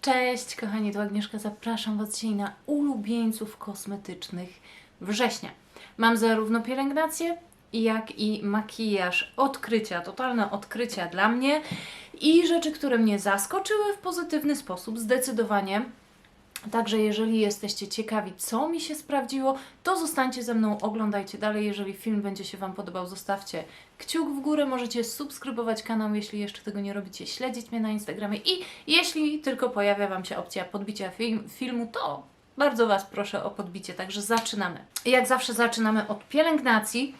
Cześć kochani, to Agnieszka. Zapraszam Was dzisiaj na ulubieńców kosmetycznych września. Mam zarówno pielęgnację, jak i makijaż. Odkrycia, totalne odkrycia dla mnie i rzeczy, które mnie zaskoczyły w pozytywny sposób, zdecydowanie. Także jeżeli jesteście ciekawi, co mi się sprawdziło, to zostańcie ze mną, oglądajcie dalej. Jeżeli film będzie się Wam podobał, zostawcie kciuk w górę. Możecie subskrybować kanał, jeśli jeszcze tego nie robicie, śledzić mnie na Instagramie i jeśli tylko pojawia Wam się opcja podbicia film, filmu, to bardzo Was proszę o podbicie. Także zaczynamy. Jak zawsze zaczynamy od pielęgnacji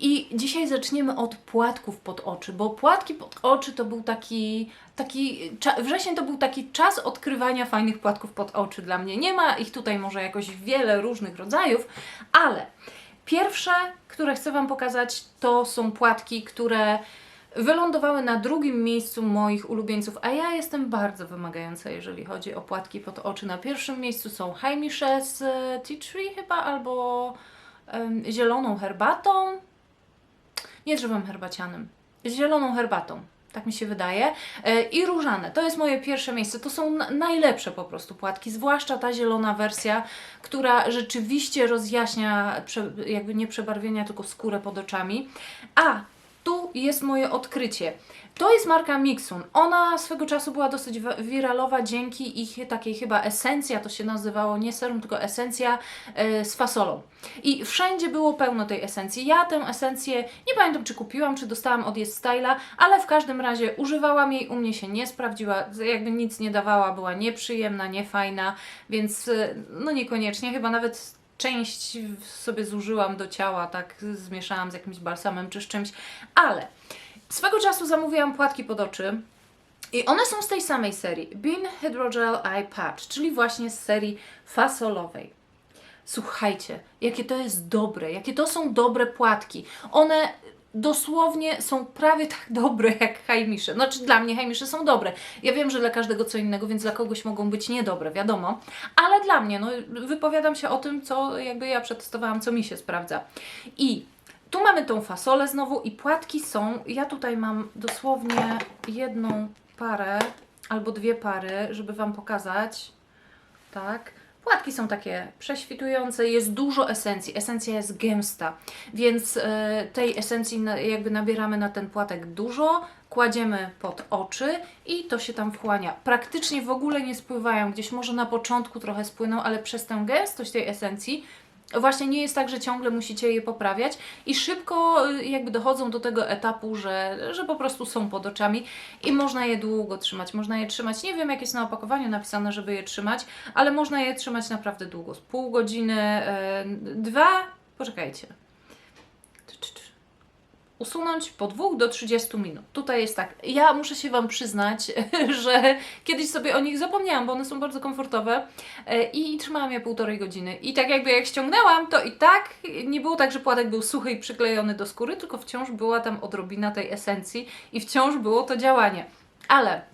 i dzisiaj zaczniemy od płatków pod oczy, bo płatki pod oczy to był taki, taki wrzesień to był taki czas odkrywania fajnych płatków pod oczy dla mnie. Nie ma ich tutaj może jakoś wiele różnych rodzajów, ale pierwsze, które chcę Wam pokazać, to są płatki, które wylądowały na drugim miejscu moich ulubieńców, a ja jestem bardzo wymagająca, jeżeli chodzi o płatki pod oczy. Na pierwszym miejscu są Heimische z e, Tea Tree chyba, albo em, zieloną herbatą. Nie drzewem herbacianym, z zieloną herbatą. Tak mi się wydaje. E, I różane. To jest moje pierwsze miejsce. To są najlepsze po prostu płatki, zwłaszcza ta zielona wersja, która rzeczywiście rozjaśnia, jakby nie przebarwienia, tylko skórę pod oczami. A tu jest moje odkrycie. To jest marka Mixun. Ona swego czasu była dosyć wi- wiralowa dzięki ich takiej chyba esencja, to się nazywało nie serum, tylko esencja e, z fasolą. I wszędzie było pełno tej esencji. Ja tę esencję, nie pamiętam czy kupiłam, czy dostałam od Jest Styla, ale w każdym razie używałam jej, u mnie się nie sprawdziła, jakby nic nie dawała, była nieprzyjemna, niefajna, więc e, no niekoniecznie, chyba nawet część sobie zużyłam do ciała, tak zmieszałam z jakimś balsamem czy z czymś, ale swego czasu zamówiłam płatki pod oczy i one są z tej samej serii, Bean Hydrogel Eye Patch, czyli właśnie z serii fasolowej. Słuchajcie, jakie to jest dobre, jakie to są dobre płatki. One dosłownie są prawie tak dobre jak hajmisze. Znaczy dla mnie hajmisze są dobre. Ja wiem, że dla każdego co innego, więc dla kogoś mogą być niedobre, wiadomo. Ale dla mnie, no wypowiadam się o tym, co jakby ja przetestowałam, co mi się sprawdza. I tu mamy tą fasolę znowu i płatki są, ja tutaj mam dosłownie jedną parę albo dwie pary, żeby Wam pokazać. Tak. Płatki są takie prześwitujące, jest dużo esencji. Esencja jest gęsta, więc e, tej esencji jakby nabieramy na ten płatek dużo, kładziemy pod oczy i to się tam wchłania. Praktycznie w ogóle nie spływają, gdzieś może na początku trochę spłyną, ale przez tę gęstość tej esencji Właśnie nie jest tak, że ciągle musicie je poprawiać i szybko y, jakby dochodzą do tego etapu, że, że po prostu są pod oczami i można je długo trzymać. Można je trzymać, nie wiem jak jest na opakowaniu napisane, żeby je trzymać, ale można je trzymać naprawdę długo. Z pół godziny, e, dwa, poczekajcie. Usunąć po dwóch do 30 minut. Tutaj jest tak. Ja muszę się Wam przyznać, że kiedyś sobie o nich zapomniałam, bo one są bardzo komfortowe e, i trzymałam je półtorej godziny. I tak jakby jak ściągnęłam, to i tak nie było tak, że płatek był suchy i przyklejony do skóry, tylko wciąż była tam odrobina tej esencji i wciąż było to działanie. Ale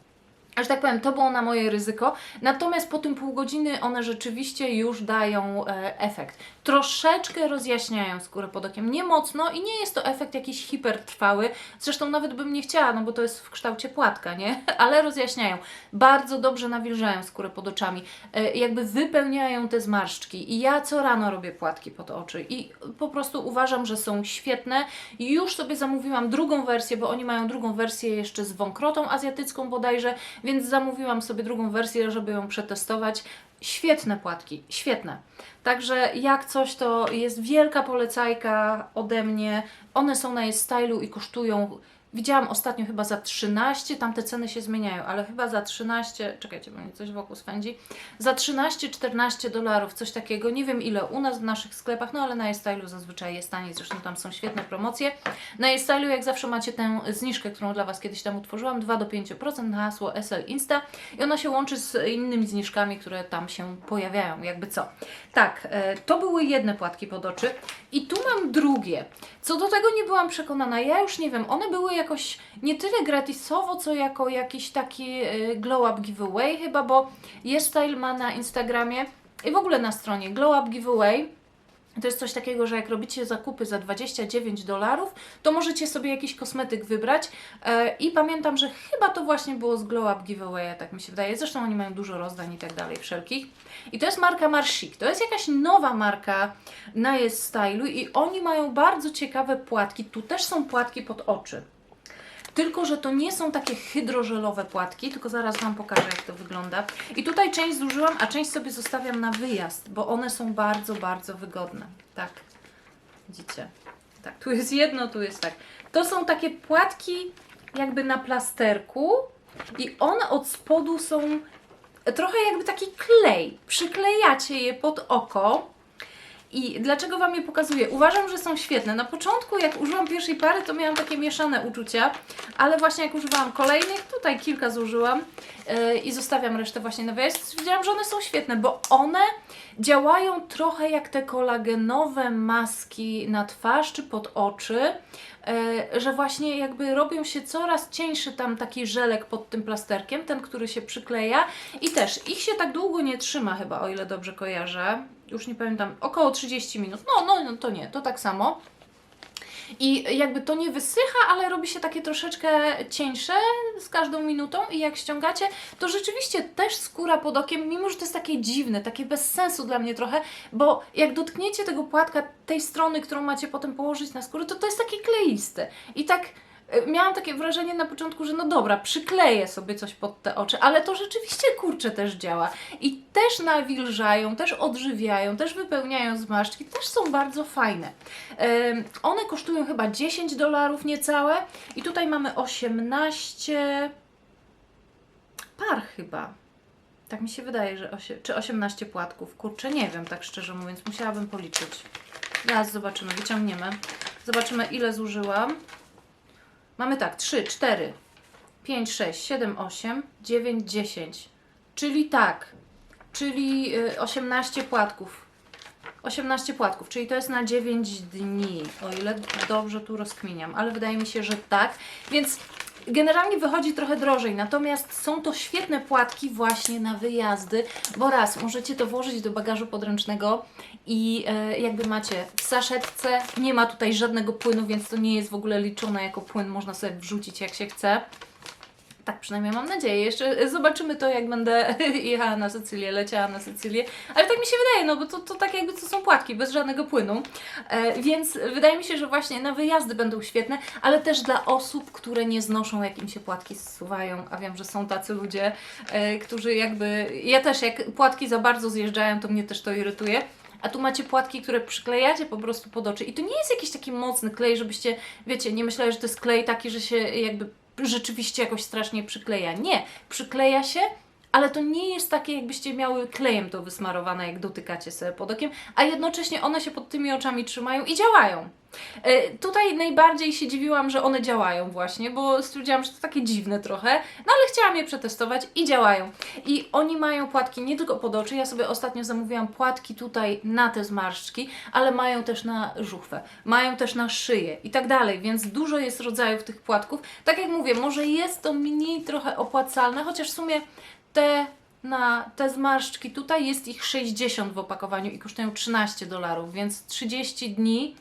że tak powiem, to było na moje ryzyko. Natomiast po tym pół godziny one rzeczywiście już dają e, efekt. Troszeczkę rozjaśniają skórę pod okiem. Nie mocno i nie jest to efekt jakiś hipertrwały. Zresztą nawet bym nie chciała, no bo to jest w kształcie płatka, nie? Ale rozjaśniają. Bardzo dobrze nawilżają skórę pod oczami. E, jakby wypełniają te zmarszczki. I ja co rano robię płatki pod oczy. I po prostu uważam, że są świetne. Już sobie zamówiłam drugą wersję, bo oni mają drugą wersję jeszcze z wąkrotą azjatycką bodajże, więc zamówiłam sobie drugą wersję, żeby ją przetestować. Świetne płatki, świetne. Także jak coś, to jest wielka polecajka ode mnie. One są na jest stylu i kosztują. Widziałam ostatnio chyba za 13, tam te ceny się zmieniają, ale chyba za 13, czekajcie, bo mnie coś wokół swędzi, za 13-14 dolarów, coś takiego, nie wiem ile u nas w naszych sklepach, no ale na stylu zazwyczaj jest taniej, zresztą tam są świetne promocje. Na stylu jak zawsze macie tę zniżkę, którą dla Was kiedyś tam utworzyłam, 2 do 5% na hasło SL Insta. I ona się łączy z innymi zniżkami, które tam się pojawiają, jakby co. Tak, e, to były jedne płatki pod oczy. I tu mam drugie. Co do tego nie byłam przekonana, ja już nie wiem, one były jakoś nie tyle gratisowo, co jako jakiś taki e, glow up giveaway chyba, bo Style ma na Instagramie i w ogóle na stronie glow up giveaway To jest coś takiego, że jak robicie zakupy za 29 dolarów, to możecie sobie jakiś kosmetyk wybrać. E, I pamiętam, że chyba to właśnie było z Glow Up Giveaway, tak mi się wydaje. Zresztą oni mają dużo rozdań i tak dalej, wszelkich. I to jest marka Marshik. To jest jakaś nowa marka na jest stylu i oni mają bardzo ciekawe płatki. Tu też są płatki pod oczy. Tylko, że to nie są takie hydrożelowe płatki, tylko zaraz Wam pokażę, jak to wygląda. I tutaj część zużyłam, a część sobie zostawiam na wyjazd, bo one są bardzo, bardzo wygodne. Tak, widzicie? Tak, tu jest jedno, tu jest tak. To są takie płatki jakby na plasterku i one od spodu są trochę jakby taki klej. Przyklejacie je pod oko. I dlaczego Wam je pokazuję? Uważam, że są świetne. Na początku, jak użyłam pierwszej pary, to miałam takie mieszane uczucia, ale właśnie jak używałam kolejnych, tutaj kilka zużyłam yy, i zostawiam resztę właśnie na wyjazd, stwierdziłam, że one są świetne, bo one działają trochę jak te kolagenowe maski na twarz czy pod oczy, że właśnie jakby robią się coraz cieńszy tam taki żelek pod tym plasterkiem, ten, który się przykleja i też ich się tak długo nie trzyma chyba, o ile dobrze kojarzę już nie pamiętam, około 30 minut. No, no, no to nie, to tak samo. I jakby to nie wysycha, ale robi się takie troszeczkę cieńsze z każdą minutą i jak ściągacie, to rzeczywiście też skóra pod okiem, mimo że to jest takie dziwne, takie bez sensu dla mnie trochę, bo jak dotkniecie tego płatka tej strony, którą macie potem położyć na skórę, to to jest takie kleiste. I tak miałam takie wrażenie na początku, że no dobra, przykleję sobie coś pod te oczy, ale to rzeczywiście kurczę też działa. I też nawilżają, też odżywiają, też wypełniają zmarszczki, też są bardzo fajne. Ym, one kosztują chyba 10 dolarów niecałe i tutaj mamy 18 par chyba. Tak mi się wydaje, że osie, czy 18 płatków. Kurczę, nie wiem, tak szczerze mówiąc, musiałabym policzyć. Zaraz zobaczymy, wyciągniemy. Zobaczymy, ile zużyłam. Mamy tak, 3, 4, 5, 6, 7, 8, 9, 10. Czyli tak, czyli y, 18 płatków. 18 płatków, czyli to jest na 9 dni, o ile dobrze tu rozkminiam, ale wydaje mi się, że tak. Więc generalnie wychodzi trochę drożej, natomiast są to świetne płatki właśnie na wyjazdy, bo raz, możecie to włożyć do bagażu podręcznego i e, jakby macie w saszetce, nie ma tutaj żadnego płynu, więc to nie jest w ogóle liczone jako płyn, można sobie wrzucić jak się chce. Tak przynajmniej mam nadzieję. Jeszcze zobaczymy to, jak będę jechała na Sycylię, leciała na Sycylię. Ale tak mi się wydaje, no bo to, to tak jakby to są płatki, bez żadnego płynu. E, więc wydaje mi się, że właśnie na wyjazdy będą świetne, ale też dla osób, które nie znoszą, jak im się płatki zsuwają. A wiem, że są tacy ludzie, e, którzy jakby... Ja też, jak płatki za bardzo zjeżdżają, to mnie też to irytuje. A tu macie płatki, które przyklejacie po prostu pod oczy. I to nie jest jakiś taki mocny klej, żebyście, wiecie, nie myśleli, że to jest klej taki, że się jakby rzeczywiście jakoś strasznie przykleja. Nie, przykleja się, ale to nie jest takie, jakbyście miały klejem to wysmarowane, jak dotykacie sobie pod okiem, a jednocześnie one się pod tymi oczami trzymają i działają. E, tutaj najbardziej się dziwiłam, że one działają właśnie, bo stwierdziłam, że to takie dziwne trochę, no ale chciałam je przetestować i działają. I oni mają płatki nie tylko pod oczy, ja sobie ostatnio zamówiłam płatki tutaj na te zmarszczki, ale mają też na żuchwę, mają też na szyję i tak dalej, więc dużo jest rodzajów tych płatków. Tak jak mówię, może jest to mniej trochę opłacalne, chociaż w sumie te na te zmarszczki tutaj jest ich 60 w opakowaniu i kosztują 13 dolarów, więc 30 dni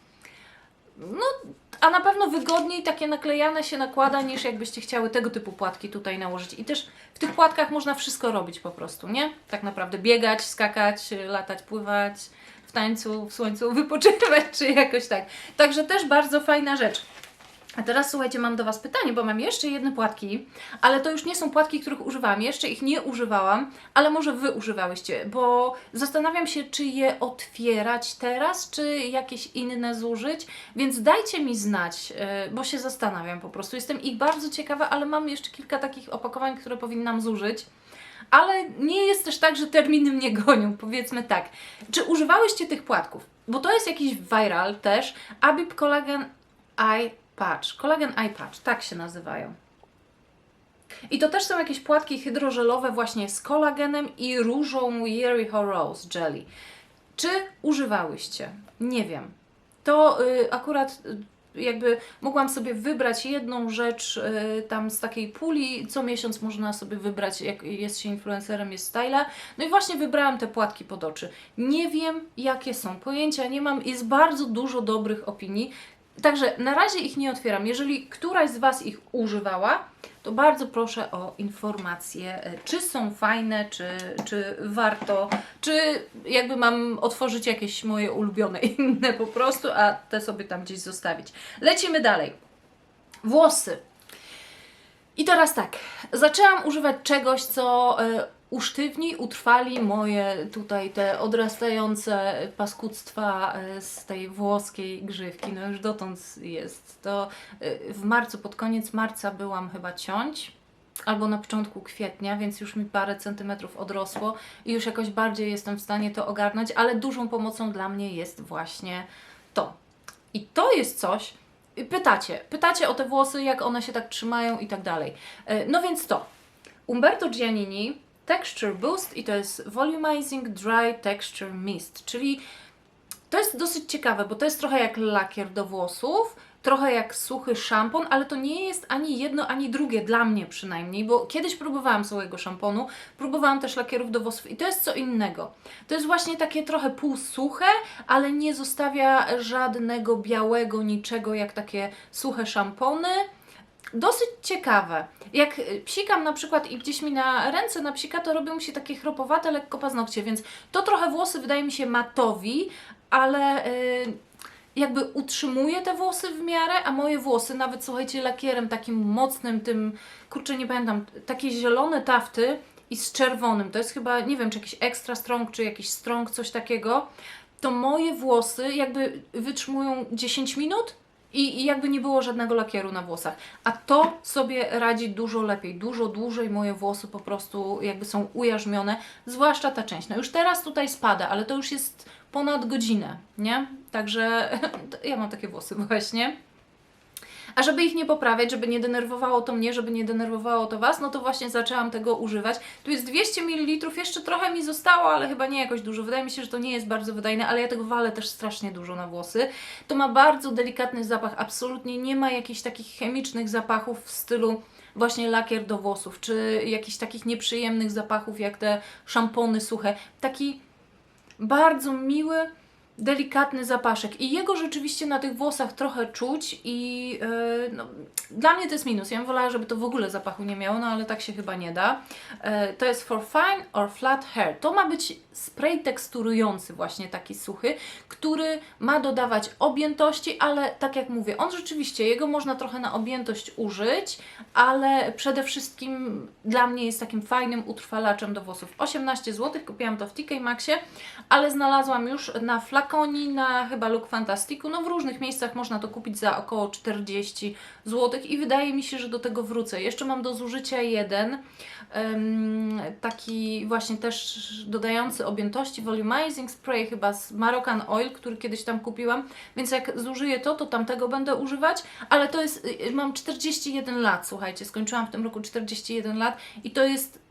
no, a na pewno wygodniej takie naklejane się nakłada, niż jakbyście chciały tego typu płatki tutaj nałożyć. I też w tych płatkach można wszystko robić po prostu, nie? Tak naprawdę biegać, skakać, latać, pływać w tańcu, w słońcu, wypoczywać, czy jakoś tak. Także też bardzo fajna rzecz. A teraz słuchajcie, mam do Was pytanie, bo mam jeszcze jedne płatki, ale to już nie są płatki, których używałam. Jeszcze ich nie używałam, ale może Wy używałyście, bo zastanawiam się, czy je otwierać teraz, czy jakieś inne zużyć, więc dajcie mi znać, yy, bo się zastanawiam po prostu. Jestem ich bardzo ciekawa, ale mam jeszcze kilka takich opakowań, które powinnam zużyć. Ale nie jest też tak, że terminy mnie gonią, powiedzmy tak. Czy używałyście tych płatków? Bo to jest jakiś viral też. Abib Collagen Eye Patch, kolagen eye patch, tak się nazywają. I to też są jakieś płatki hydrożelowe właśnie z kolagenem i różą Jericho Rose Jelly. Czy używałyście? Nie wiem. To y, akurat y, jakby mogłam sobie wybrać jedną rzecz y, tam z takiej puli. Co miesiąc można sobie wybrać, jak jest się influencerem, jest styla. No i właśnie wybrałam te płatki pod oczy. Nie wiem, jakie są pojęcia, nie mam, jest bardzo dużo dobrych opinii. Także na razie ich nie otwieram. Jeżeli któraś z Was ich używała, to bardzo proszę o informacje, czy są fajne, czy, czy warto, czy jakby mam otworzyć jakieś moje ulubione inne po prostu, a te sobie tam gdzieś zostawić. Lecimy dalej. Włosy. I teraz tak, zaczęłam używać czegoś, co e, usztywni, utrwali moje tutaj te odrastające paskudztwa e, z tej włoskiej grzywki. No już dotąd jest. To e, w marcu, pod koniec marca byłam chyba ciąć. Albo na początku kwietnia, więc już mi parę centymetrów odrosło i już jakoś bardziej jestem w stanie to ogarnąć, ale dużą pomocą dla mnie jest właśnie to. I to jest coś, pytacie, pytacie o te włosy, jak one się tak trzymają i tak dalej. E, No więc to. Umberto Giannini Texture Boost i to jest Volumizing Dry Texture Mist, czyli to jest dosyć ciekawe, bo to jest trochę jak lakier do włosów, trochę jak suchy szampon, ale to nie jest ani jedno, ani drugie, dla mnie przynajmniej, bo kiedyś próbowałam suchego szamponu, próbowałam też lakierów do włosów i to jest co innego. To jest właśnie takie trochę półsuche, ale nie zostawia żadnego białego niczego, jak takie suche szampony. Dosyć ciekawe. Jak y, psikam na przykład i gdzieś mi na ręce napsika, to robią się takie chropowate lekko paznokcie, więc to trochę włosy wydaje mi się matowi, ale y, jakby utrzymuje te włosy w miarę, a moje włosy, nawet słuchajcie, lakierem takim mocnym, tym, kurczę, nie pamiętam, takie zielone tafty i z czerwonym, to jest chyba, nie wiem, czy jakiś extra strong, czy jakiś strong, coś takiego, to moje włosy jakby wytrzymują 10 minut i, i jakby nie było żadnego lakieru na włosach. A to sobie radzi dużo lepiej, dużo dłużej moje włosy po prostu jakby są ujarzmione, zwłaszcza ta część. No już teraz tutaj spada, ale to już jest ponad godzinę, nie? Także ja mam takie włosy właśnie. A żeby ich nie poprawiać, żeby nie denerwowało to mnie, żeby nie denerwowało to Was, no to właśnie zaczęłam tego używać. Tu jest 200 ml, jeszcze trochę mi zostało, ale chyba nie jakoś dużo. Wydaje mi się, że to nie jest bardzo wydajne, ale ja tego walę też strasznie dużo na włosy. To ma bardzo delikatny zapach, absolutnie nie ma jakichś takich chemicznych zapachów w stylu właśnie lakier do włosów, czy jakichś takich nieprzyjemnych zapachów jak te szampony suche. Taki bardzo miły, delikatny zapaszek i jego rzeczywiście na tych włosach trochę czuć i yy, no, dla mnie to jest minus. Ja bym wolała, żeby to w ogóle zapachu nie miało, no ale tak się chyba nie da. Yy, to jest for fine or flat hair. To ma być spray teksturujący właśnie taki suchy, który ma dodawać objętości, ale tak jak mówię, on rzeczywiście, jego można trochę na objętość użyć, ale przede wszystkim dla mnie jest takim fajnym utrwalaczem do włosów. 18 zł, kupiłam to w TK Maxie, ale znalazłam już na flakoni, na chyba Look Fantastiku, no w różnych miejscach można to kupić za około 40 zł i wydaje mi się, że do tego wrócę. Jeszcze mam do zużycia jeden, taki właśnie też dodający objętości, volumizing spray chyba z Moroccan Oil, który kiedyś tam kupiłam, więc jak zużyję to, to tamtego będę używać, ale to jest, y, mam 41 lat, słuchajcie, skończyłam w tym roku 41 lat i to jest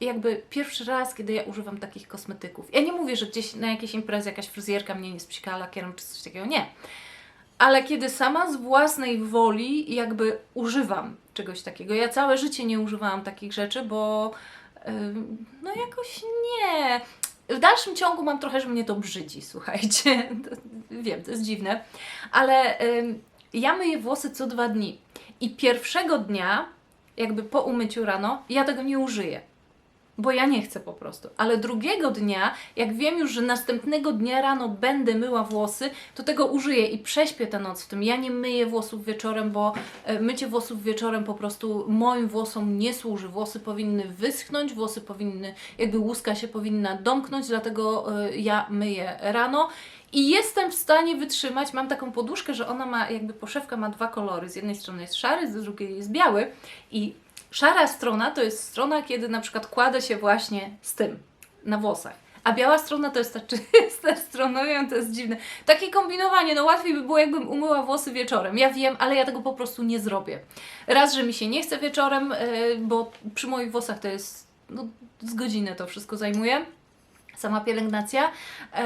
jakby pierwszy raz, kiedy ja używam takich kosmetyków. Ja nie mówię, że gdzieś na jakiejś imprezie jakaś fryzjerka mnie nie spsikała lakierem czy coś takiego, nie. Ale kiedy sama z własnej woli jakby używam czegoś takiego. Ja całe życie nie używałam takich rzeczy, bo ym, no jakoś nie. W dalszym ciągu mam trochę, że mnie to brzydzi, słuchajcie. Wiem, to jest dziwne, ale ym, ja myję włosy co dwa dni. I pierwszego dnia, jakby po umyciu rano, ja tego nie użyję bo ja nie chcę po prostu. Ale drugiego dnia, jak wiem już, że następnego dnia rano będę myła włosy, to tego użyję i prześpię tę noc w tym. Ja nie myję włosów wieczorem, bo e, mycie włosów wieczorem po prostu moim włosom nie służy. Włosy powinny wyschnąć, włosy powinny, jakby łuska się powinna domknąć, dlatego e, ja myję rano. I jestem w stanie wytrzymać, mam taką poduszkę, że ona ma, jakby poszewka ma dwa kolory. Z jednej strony jest szary, z drugiej jest biały. I Szara strona to jest strona, kiedy na przykład kładę się właśnie z tym na włosach. A biała strona to jest ta czysta strona, wiem, to jest dziwne. Takie kombinowanie, no łatwiej by było, jakbym umyła włosy wieczorem. Ja wiem, ale ja tego po prostu nie zrobię. Raz, że mi się nie chce wieczorem, yy, bo przy moich włosach to jest, no, z godziny to wszystko zajmuje. Sama pielęgnacja. Yy,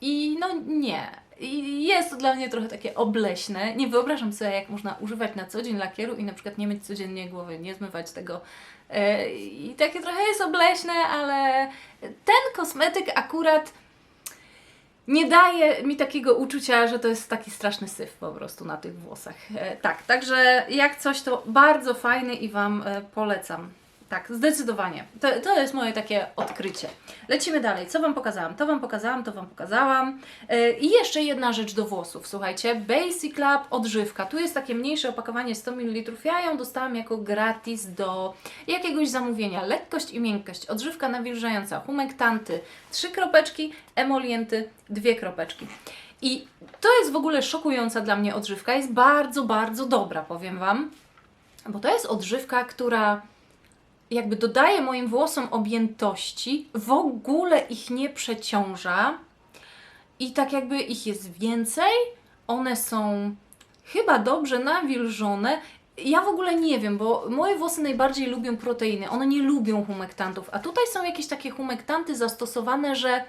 I no nie. I jest to dla mnie trochę takie obleśne. Nie wyobrażam sobie, jak można używać na co dzień lakieru i na przykład nie myć codziennie głowy, nie zmywać tego. E, I takie trochę jest obleśne, ale ten kosmetyk akurat nie daje mi takiego uczucia, że to jest taki straszny syf po prostu na tych włosach. E, tak, także jak coś to bardzo fajny i Wam e, polecam. Tak, zdecydowanie. To, to jest moje takie odkrycie. Lecimy dalej. Co Wam pokazałam? To Wam pokazałam, to Wam pokazałam. E, I jeszcze jedna rzecz do włosów. Słuchajcie, Basic Lab odżywka. Tu jest takie mniejsze opakowanie 100 ml. Ja ją dostałam jako gratis do jakiegoś zamówienia. Lekkość i miękkość. Odżywka nawilżająca. Humektanty. Trzy kropeczki. Emolienty. Dwie kropeczki. I to jest w ogóle szokująca dla mnie odżywka. Jest bardzo, bardzo dobra, powiem Wam. Bo to jest odżywka, która jakby dodaje moim włosom objętości, w ogóle ich nie przeciąża i tak jakby ich jest więcej, one są chyba dobrze nawilżone. Ja w ogóle nie wiem, bo moje włosy najbardziej lubią proteiny, one nie lubią humektantów, a tutaj są jakieś takie humektanty zastosowane, że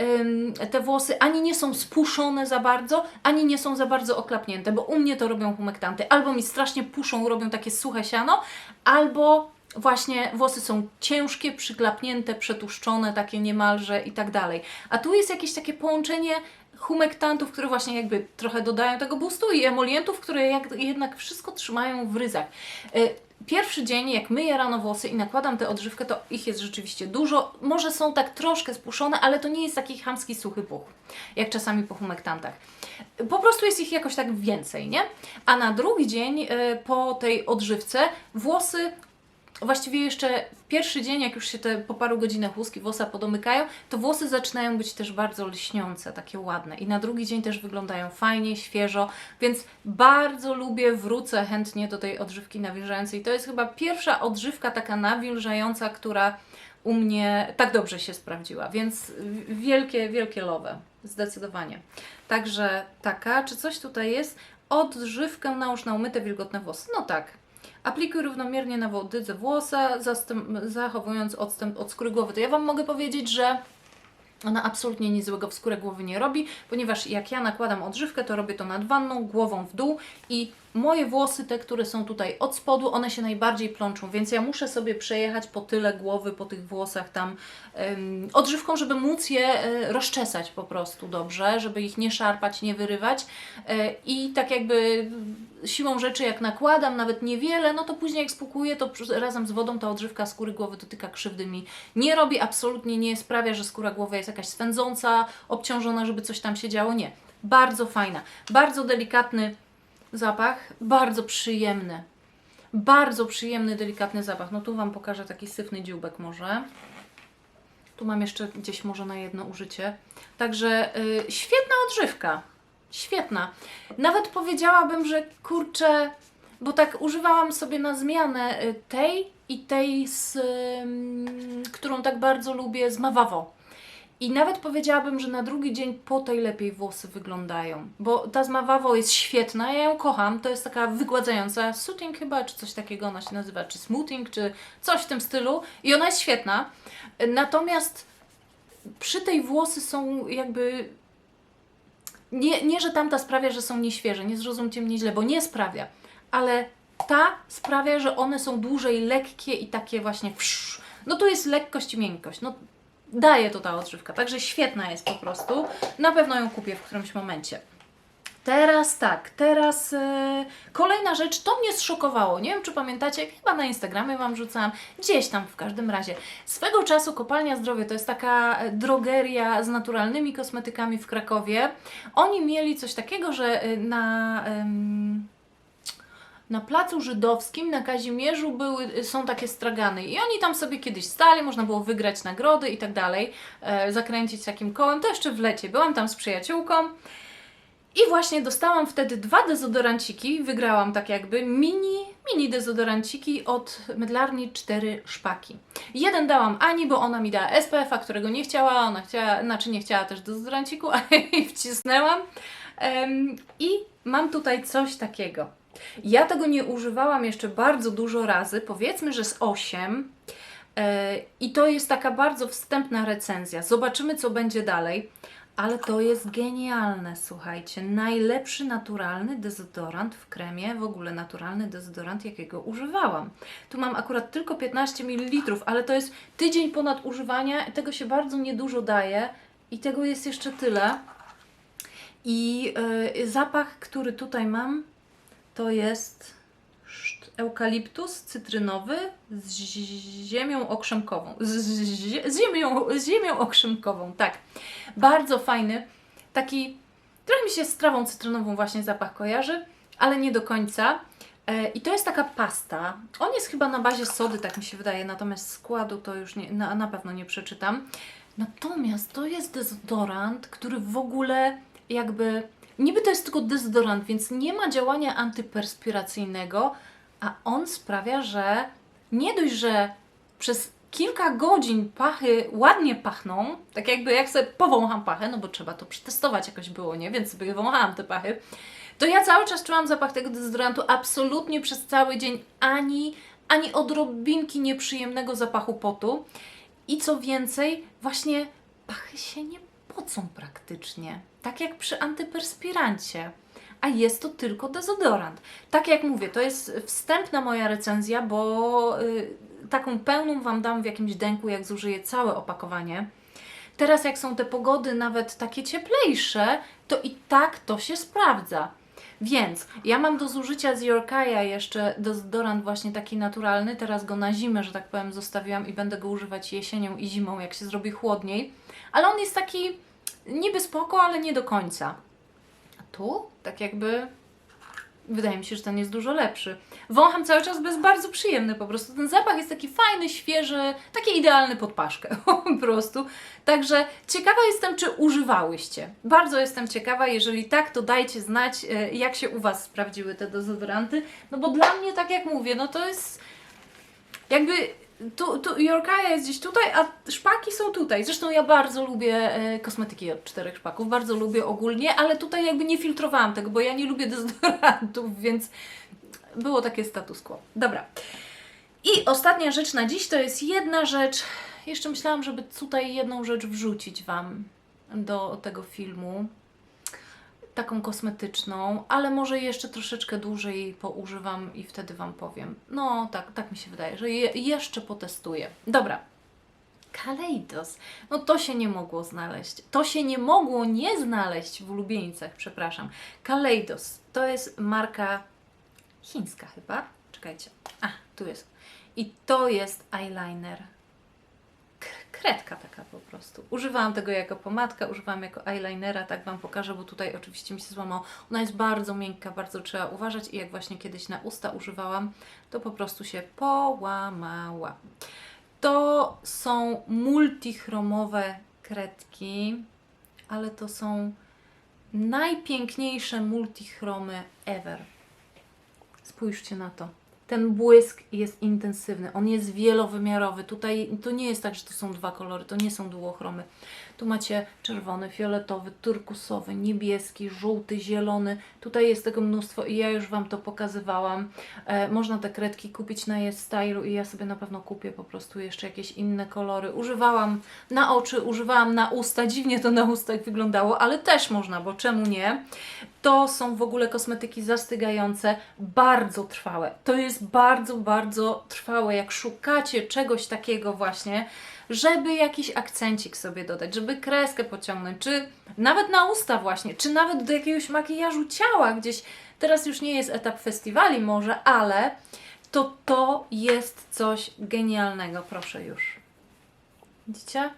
ym, te włosy ani nie są spuszczone za bardzo, ani nie są za bardzo oklapnięte, bo u mnie to robią humektanty. Albo mi strasznie puszą, robią takie suche siano, albo właśnie włosy są ciężkie, przyklapnięte, przetłuszczone, takie niemalże i tak dalej. A tu jest jakieś takie połączenie humektantów, które właśnie jakby trochę dodają tego boostu i emolientów, które jak, jednak wszystko trzymają w ryzach. Y, Pierwszy dzień, jak myję rano włosy i nakładam tę odżywkę, to ich jest rzeczywiście dużo. Może są tak troszkę spuszczone, ale to nie jest taki chamski suchy puch, jak czasami po humektantach. Po prostu jest ich jakoś tak więcej, nie? A na drugi dzień y, po tej odżywce włosy właściwie jeszcze w pierwszy dzień, jak już się te po paru godzinach łuski włosa podomykają, to włosy zaczynają być też bardzo lśniące, takie ładne. I na drugi dzień też wyglądają fajnie, świeżo, więc bardzo lubię, wrócę chętnie do tej odżywki nawilżającej. To jest chyba pierwsza odżywka taka nawilżająca, która u mnie tak dobrze się sprawdziła, więc wielkie, wielkie lowe, zdecydowanie. Także taka, czy coś tutaj jest? Odżywkę nałóż na umyte, wilgotne włosy. No tak, Aplikuj równomiernie na wodydze włosa, zachowując odstęp od skóry głowy. To ja Wam mogę powiedzieć, że ona absolutnie nic złego w skórę głowy nie robi, ponieważ jak ja nakładam odżywkę, to robię to nad wanną, głową w dół i moje włosy, te, które są tutaj od spodu, one się najbardziej plączą, więc ja muszę sobie przejechać po tyle głowy, po tych włosach tam ym, odżywką, żeby móc je y, rozczesać po prostu dobrze, żeby ich nie szarpać, nie wyrywać. Y, i tak jakby siłą rzeczy jak nakładam, nawet niewiele, no to później jak spłukuję, to razem z wodą ta odżywka skóry głowy dotyka krzywdy mi. Nie robi, absolutnie nie sprawia, że skóra głowy jest jakaś swędząca, obciążona, żeby coś tam się działo, nie. Bardzo fajna, bardzo delikatny zapach, bardzo przyjemny. Bardzo przyjemny, delikatny zapach. No tu Wam pokażę taki syfny dzióbek może. Tu mam jeszcze gdzieś może na jedno użycie. Także y, świetna odżywka. Świetna. Nawet powiedziałabym, że kurczę, bo tak używałam sobie na zmianę y, tej i tej, z, którą tak bardzo lubię, z Mawawo. I nawet powiedziałabym, że na drugi dzień po tej lepiej włosy wyglądają. Bo ta z Mawawo jest świetna, ja ją kocham. To jest taka wygładzająca, soothing chyba, czy coś takiego ona się nazywa, czy smoothing, czy coś w tym stylu. I ona jest świetna. Natomiast przy tej włosy są jakby nie, nie, że tamta sprawia, że są nieświeże, nie zrozumcie mnie źle, bo nie sprawia, ale ta sprawia, że one są dłużej lekkie i takie właśnie wsz. No to jest lekkość i miękkość. No daje to ta odżywka, także świetna jest po prostu. Na pewno ją kupię w którymś momencie. Teraz tak, teraz e, kolejna rzecz, to mnie zszokowało. Nie wiem, czy pamiętacie, chyba na Instagramie Wam rzucałam, gdzieś tam w każdym razie. Swego czasu Kopalnia Zdrowie to jest taka e, drogeria z naturalnymi kosmetykami w Krakowie. Oni mieli coś takiego, że e, na. em, na placu żydowskim na Kazimierzu były, są takie stragany i oni tam sobie kiedyś stali, można było wygrać nagrody i tak dalej, e, zakręcić takim kołem, to jeszcze w lecie. Byłam tam z przyjaciółką i właśnie dostałam wtedy dwa dezodoranciki, wygrałam tak jakby mini, mini dezodoranciki od Mydlarni 4 szpaki. Jeden dałam Ani, bo ona mi dała SPF-a, którego nie chciała, ona chciała, znaczy nie chciała też dezodoranciku, ale jej wcisnęłam. Em, I mam tutaj coś takiego. Ja tego nie używałam jeszcze bardzo dużo razy, powiedzmy, że z 8. E, I to jest taka bardzo wstępna recenzja. Zobaczymy, co będzie dalej. ale to jest genialne, słuchajcie. Najlepszy naturalny dezodorant w kremie, w ogóle naturalny dezodorant, jakiego używałam. Tu mam akurat tylko 15 ml, ale to jest tydzień ponad używania, tego się bardzo niedużo daje i tego jest jeszcze tyle. I y, zapach, który tutaj mam, to jest eukaliptus cytrynowy z zi- ziemią okrzemkową. Z, z, ziemią, z ziemią okrzemkową, tak. Bardzo fajny. Taki, trochę mi się z trawą cytrynową właśnie zapach kojarzy, ale nie do końca. E, I to jest taka pasta. On jest chyba na bazie sody, tak mi się wydaje, natomiast składu to już nie, na, na pewno nie przeczytam. Natomiast to jest dezodorant, który w ogóle jakby. Niby to jest tylko dezodorant, więc nie ma działania antyperspiracyjnego, a on sprawia, że nie dość, że przez kilka godzin pachy ładnie pachną, tak jakby jak sobie powącham pachę, no bo trzeba to przetestować jakoś było, nie? Więc sobie wąchałam te pachy, to ja cały czas czułam zapach tego dezodorantu absolutnie przez cały dzień, ani, ani odrobinki nieprzyjemnego zapachu potu. I co więcej, właśnie pachy się nie pocą praktycznie, tak jak przy antyperspirancie. A jest to tylko dezodorant. Tak jak mówię, to jest wstępna moja recenzja, bo y, taką pełną Wam dam w jakimś denku, jak zużyję całe opakowanie. Teraz, jak są te pogody nawet takie cieplejsze, to i tak to się sprawdza. Więc ja mam do zużycia z Yorkaya jeszcze dezodorant właśnie taki naturalny. Teraz go na zimę, że tak powiem, zostawiłam i będę go używać jesienią i zimą, jak się zrobi chłodniej. Ale on jest taki niby spoko, ale nie do końca. A tu tak jakby wydaje mi się, że ten jest dużo lepszy. Wącham cały czas, bo jest bardzo przyjemny po prostu. Ten zapach jest taki fajny, świeży, taki idealny pod paszkę po prostu. Także ciekawa jestem, czy używałyście. Bardzo jestem ciekawa, jeżeli tak, to dajcie znać, e, jak się u Was sprawdziły te dezodoranty. No bo dla mnie, tak jak mówię, no to jest jakby tu, tu Yorkaya jest gdzieś tutaj, a szpaki są tutaj. Zresztą ja bardzo lubię e, kosmetyki od czterech szpaków, bardzo lubię ogólnie, ale tutaj jakby nie filtrowałam tego, bo ja nie lubię dezodorantów, więc było takie status quo. Dobra. I ostatnia rzecz na dziś to jest jedna rzecz. Jeszcze myślałam, żeby tutaj jedną rzecz wrzucić Wam do tego filmu. Taką kosmetyczną, ale może jeszcze troszeczkę dłużej poużywam i wtedy Wam powiem. No, tak, tak mi się wydaje, że je, jeszcze potestuję. Dobra. Kaleidos. No to się nie mogło znaleźć. To się nie mogło nie znaleźć w ulubieńcach, przepraszam. Kaleidos to jest marka chińska chyba. Czekajcie. A, tu jest. I to jest eyeliner. Kredka taka po prostu. Używałam tego jako pomadka, używałam jako eyelinera, tak Wam pokażę, bo tutaj oczywiście mi się złamał. Ona jest bardzo miękka, bardzo trzeba uważać i jak właśnie kiedyś na usta używałam, to po prostu się połamała. To są multichromowe kredki, ale to są najpiękniejsze multichromy ever. Spójrzcie na to. Ten błysk jest intensywny, on jest wielowymiarowy. Tutaj to nie jest tak, że to są dwa kolory, to nie są duochromy. Tu macie czerwony, fioletowy, turkusowy, niebieski, żółty, zielony. Tutaj jest tego mnóstwo i ja już Wam to pokazywałam. E, można te kredki kupić na Stylu i ja sobie na pewno kupię po prostu jeszcze jakieś inne kolory. Używałam na oczy, używałam na usta. Dziwnie to na ustach wyglądało, ale też można, bo czemu nie? To są w ogóle kosmetyki zastygające, bardzo trwałe. To jest bardzo, bardzo trwałe. Jak szukacie czegoś takiego właśnie, żeby jakiś akcencik sobie dodać, żeby kreskę pociągnąć, czy nawet na usta właśnie, czy nawet do jakiegoś makijażu ciała gdzieś. Teraz już nie jest etap festiwali może, ale to to jest coś genialnego. Proszę już. Widzicie?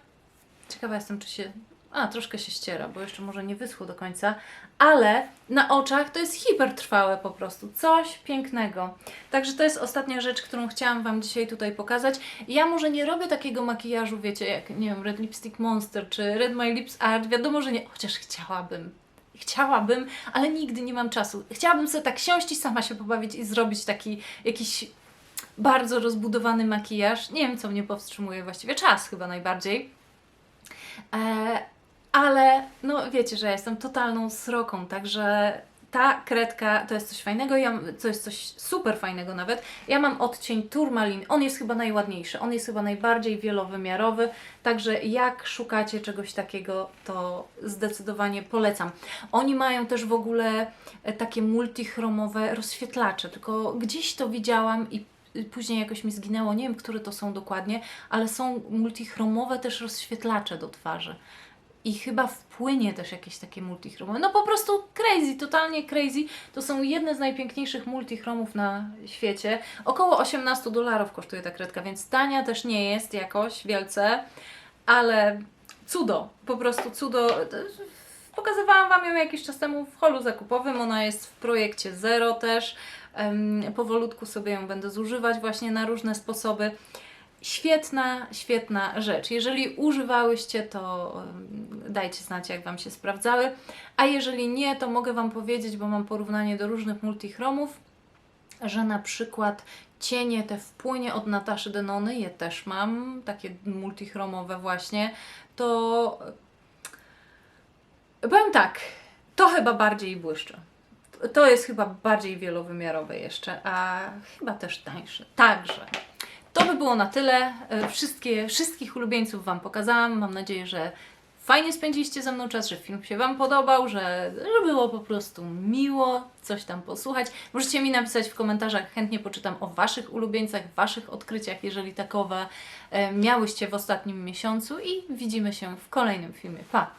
Ciekawa jestem, czy się. A, troszkę się ściera, bo jeszcze może nie wyschło do końca, ale na oczach to jest hipertrwałe po prostu. Coś pięknego. Także to jest ostatnia rzecz, którą chciałam Wam dzisiaj tutaj pokazać. Ja może nie robię takiego makijażu, wiecie, jak nie wiem, Red Lipstick Monster czy Red My Lips Art. Wiadomo, że nie, chociaż chciałabym. Chciałabym, ale nigdy nie mam czasu. Chciałabym sobie tak siąść i sama się pobawić i zrobić taki jakiś bardzo rozbudowany makijaż. Nie wiem, co mnie powstrzymuje właściwie. Czas chyba najbardziej. E, ale no wiecie, że ja jestem totalną sroką, także ta kredka to jest coś fajnego, ja, to jest coś super fajnego nawet. Ja mam odcień turmalin, on jest chyba najładniejszy, on jest chyba najbardziej wielowymiarowy, także jak szukacie czegoś takiego, to zdecydowanie polecam. Oni mają też w ogóle e, takie multichromowe rozświetlacze, tylko gdzieś to widziałam i później jakoś mi zginęło, nie wiem, które to są dokładnie, ale są multichromowe też rozświetlacze do twarzy. I chyba wpłynie też jakieś takie multichromowe. No po prostu crazy, totalnie crazy. To są jedne z najpiękniejszych multichromów na świecie. Około 18 dolarów kosztuje ta kredka, więc tania też nie jest jakoś wielce, ale cudo, po prostu cudo. Pokazywałam Wam ją jakiś czas temu w holu zakupowym. Ona jest w projekcie Zero też. Powolutku sobie ją będę zużywać właśnie na różne sposoby. Świetna, świetna rzecz. Jeżeli używałyście, to dajcie znać, jak Wam się sprawdzały. A jeżeli nie, to mogę Wam powiedzieć, bo mam porównanie do różnych multichromów, że na przykład cienie te w płynie od Nataszy Denony, je też mam, takie multichromowe właśnie, to powiem tak, to chyba bardziej błyszczy. To jest chyba bardziej wielowymiarowe jeszcze, a chyba też tańsze. Także to by było na tyle. E, Wszystkie, wszystkich ulubieńców Wam pokazałam. Mam nadzieję, że fajnie spędziliście ze mną czas, że film się Wam podobał, że, że było po prostu miło coś tam posłuchać. Możecie mi napisać w komentarzach, chętnie poczytam o Waszych ulubieńcach, Waszych odkryciach, jeżeli takowe e, miałyście w ostatnim miesiącu i widzimy się w kolejnym filmie. Pa!